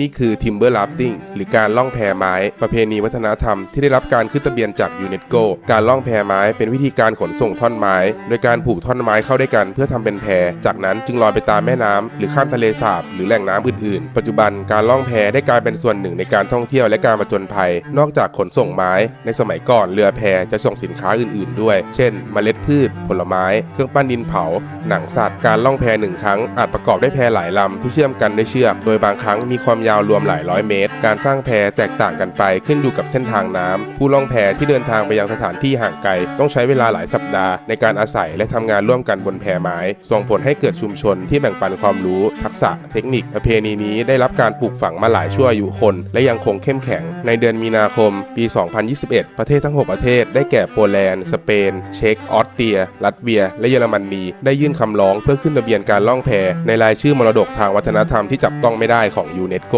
นี่คือ Timber Rafting หรือการล่องแพไม้ ประเพณีวัฒนธรรมที่ได้รับการขึ้นทะเบียนจากยูเนสโก การล่องแพไม้เป็นวิธีการขนส่งท่อนไม้ โดยการผูกท่อนไม้เข้าด้วยกันเพื่อทำเป็นแพ จากนั้นจึงลอยไปตามแม่น้ำหรือข้ามทะเลสาบหรือแหล่งน้ำอื่นๆ ปัจจุบันการล่องแพได้กลายเป็นส่วนหนึ่งในการท่องเที่ยวและการประจนภัย นอกจากขนส่งไม้ ในสมัยก่อนเรือแพจะส่งสินค้าอื่น ๆ ด้วย เช่น เมล็ดพืช ผลไม้ เครื่องปั้นดินเผา หนังสัตว์ การล่องแพหนึ่งครั้งอาจประกอบด้วยแพหลายลำที่เชื่อมกันด้วยเชือก โดยบางครั้งมีความยาวรวมหลายร้อยเมตร การสร้างแพแตกต่างกันไปขึ้นอยู่กับเส้นทางน้ำผู้ล่องแพที่เดินทางไปยังสถานที่ห่างไกล ต้องใช้เวลาหลายสัปดาห์ ในการอาศัยและทำงานร่วมกันบนแพไม้ ส่งผลให้เกิดชุมชนที่แบ่งปันความรู้ ทักษะเทคนิคประเพณีนี้ได้รับการปลูกฝังมาหลายชั่วอายุคน และยังคงเข้มแข็ง ในเดือนมีนาคม ปี 2021 ประเทศทั้ง 6 ประเทศ ได้แก่โปแลนด์ สเปน เช็กออสเตรีย ลัตเวีย และเยอรมนี ได้ยื่นคำร้องเพื่อขึ้นทะเบียนการล่องแพในรายชื่อมรดกทางวัฒนธรรมที่จับต้องไม่ได้ของยูเนสโก